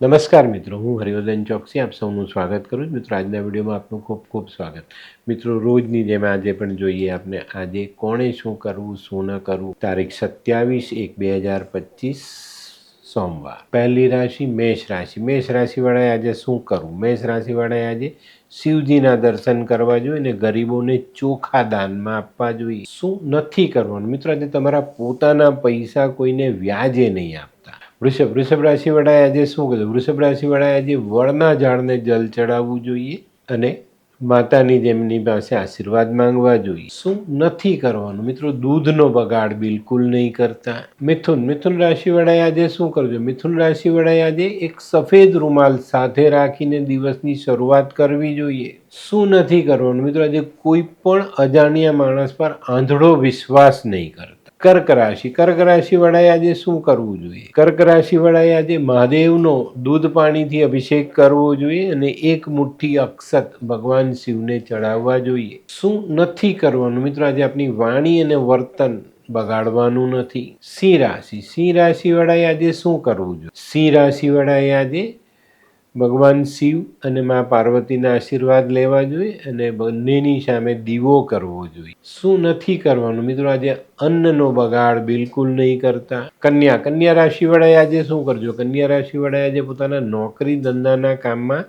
નમસ્કાર મિત્રો, હું હરિવર્ધન ચોકસી, આપ સૌનું સ્વાગત કરું છું. મિત્રો, આજના વિડીયોમાં આપનું ખૂબ ખૂબ સ્વાગત. મિત્રો, રોજની જેમ આજે પણ જોઈએ આપણે આજે કોણે શું કરવું, શું ન કરવું? તારીખ સત્યાવીસ એક બે હજાર પચીસ સોમવાર. પહેલી રાશિ મેષ રાશિ. મેષ રાશિવાળાએ આજે શું કરવું? મેષ રાશિવાળાએ આજે શિવજીના દર્શન કરવા જોઈએ અને ગરીબોને ચોખા દાનમાં આપવા જોઈએ. શું નથી કરવાનું? મિત્રો, આજે તમારા પોતાના પૈસા કોઈને વ્યાજે નહીં આપતા વૃષભ વૃષભ રાશિવાળાએ આજે શું કર્યું? વૃષભ રાશિવાળાએ આજે વળના ઝાડને જલ ચડાવવું જોઈએ અને માતાની જેમની પાસે આશીર્વાદ માંગવા જોઈએ. શું નથી કરવાનું? મિત્રો, દૂધનો બગાડ બિલકુલ નહીં કરતા. મિથુન મિથુન રાશિવાળાએ આજે શું કરજો? મિથુન રાશિવાળાએ આજે એક સફેદ રૂમાલ સાથે રાખીને દિવસની શરૂઆત કરવી જોઈએ. શું નથી કરવાનું? મિત્રો, આજે કોઈ પણ અજાણ્યા માણસ પર આંધળો વિશ્વાસ નહીં કરતા. કર્ક રાશિ. કર્ક રાશિવાળાએ આજે શું કરવું જોઈએ? કર્ક રાશિવાળાએ આજે મહાદેવનો દૂધ પાણીથી અભિષેક કરવો જોઈએ અને એક મુઠ્ઠી અક્ષત ભગવાન શિવને ચડાવવા જોઈએ. શું નથી કરવાનું? મિત્રો, આજે આપની વાણી અને વર્તન બગાડવાનું નથી. સિંહ રાશિ. સિંહ રાશિવાળાએ આજે શું કરવું જોઈએ? સિંહ રાશિવાળાએ આજે ભગવાન શિવ અને મા પાર્વતીના આશીર્વાદ લેવા જોઈએ અને બંનેની સામે દીવો કરવો જોઈએ. શું નથી કરવાનું? મિત્રો, આજે અન્નનો બગાડ બિલકુલ નહીં કરતા. કન્યા કન્યા રાશિવાળાએ આજે શું કરજો? કન્યા રાશિવાળાએ આજે પોતાના નોકરી ધંધાના કામમાં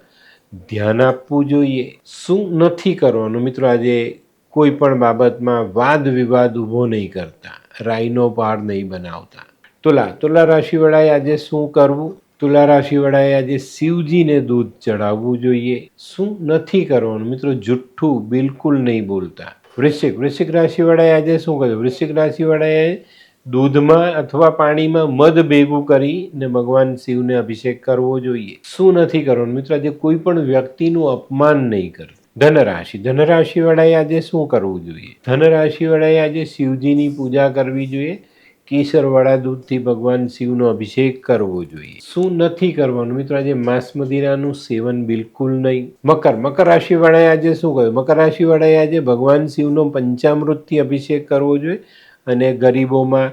ધ્યાન આપવું જોઈએ. શું નથી કરવાનું? મિત્રો, આજે કોઈ પણ બાબતમાં વાદ વિવાદ ઊભો નહીં કરતા. રાઈનો પહાડ નહીં બનાવતા. તુલા તુલા રાશિવાળાએ આજે શું કરવું? તુલા રાશિવાળાએ આજે શિવજીને દૂધ ચડાવવું જોઈએ. શું નથી કરવાનું? મિત્રો, જુઠ્ઠું બિલકુલ નહીં બોલતા. વૃશ્ચિક વૃશ્ચિક રાશિવાળાએ આજે શું કર્યું? વૃશ્ચિક રાશિવાળાએ દૂધમાં અથવા પાણીમાં મધ ભેગું કરીને ભગવાન શિવને અભિષેક કરવો જોઈએ. શું નથી કરવાનું? મિત્રો, આજે કોઈ પણ વ્યક્તિનું અપમાન નહીં કરવું. ધનરાશિ, ધનરાશિવાળાએ આજે શું કરવું જોઈએ? ધનરાશિવાળાએ આજે શિવજીની પૂજા કરવી જોઈએ. કેસરવાળા દૂધથી ભગવાન શિવનો અભિષેક કરવો જોઈએ. શું નથી કરવાનું? મિત્રો, આજે માંસ મદિરાનું સેવન બિલકુલ નહીં. મકર મકર રાશિવાળાએ આજે શું કહ્યું? મકર રાશિવાળાએ આજે ભગવાન શિવનો પંચામૃતથી અભિષેક કરવો જોઈએ અને ગરીબોમાં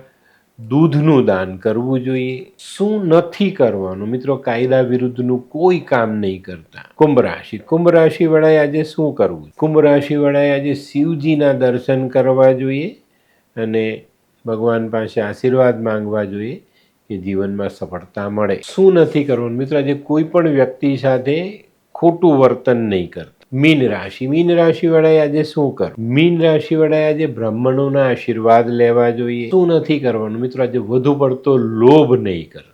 દૂધનું દાન કરવું જોઈએ. શું નથી કરવાનું? મિત્રો, કાયદા વિરુદ્ધનું કોઈ કામ નહીં કરતા. કુંભ રાશિ. કુંભ રાશિવાળાએ આજે શું કરવું? કુંભ રાશિવાળાએ આજે શિવજીના દર્શન કરવા જોઈએ અને ભગવાન પાસે આશીર્વાદ માંગવા જોઈએ કે જીવનમાં સફળતા મળે. શું નથી કરવાનું? મિત્રો, આજે કોઈ પણ વ્યક્તિ સાથે ખોટું વર્તન નહીં કરતા. મીન રાશિ. મીન રાશિવાળાએ આજે શું કર મીન રાશિવાળાએ આજે બ્રાહ્મણોના આશીર્વાદ લેવા જોઈએ. શું નથી કરવાનું? મિત્રો, આજે વધુ પડતો લોભ નહીં કરતા.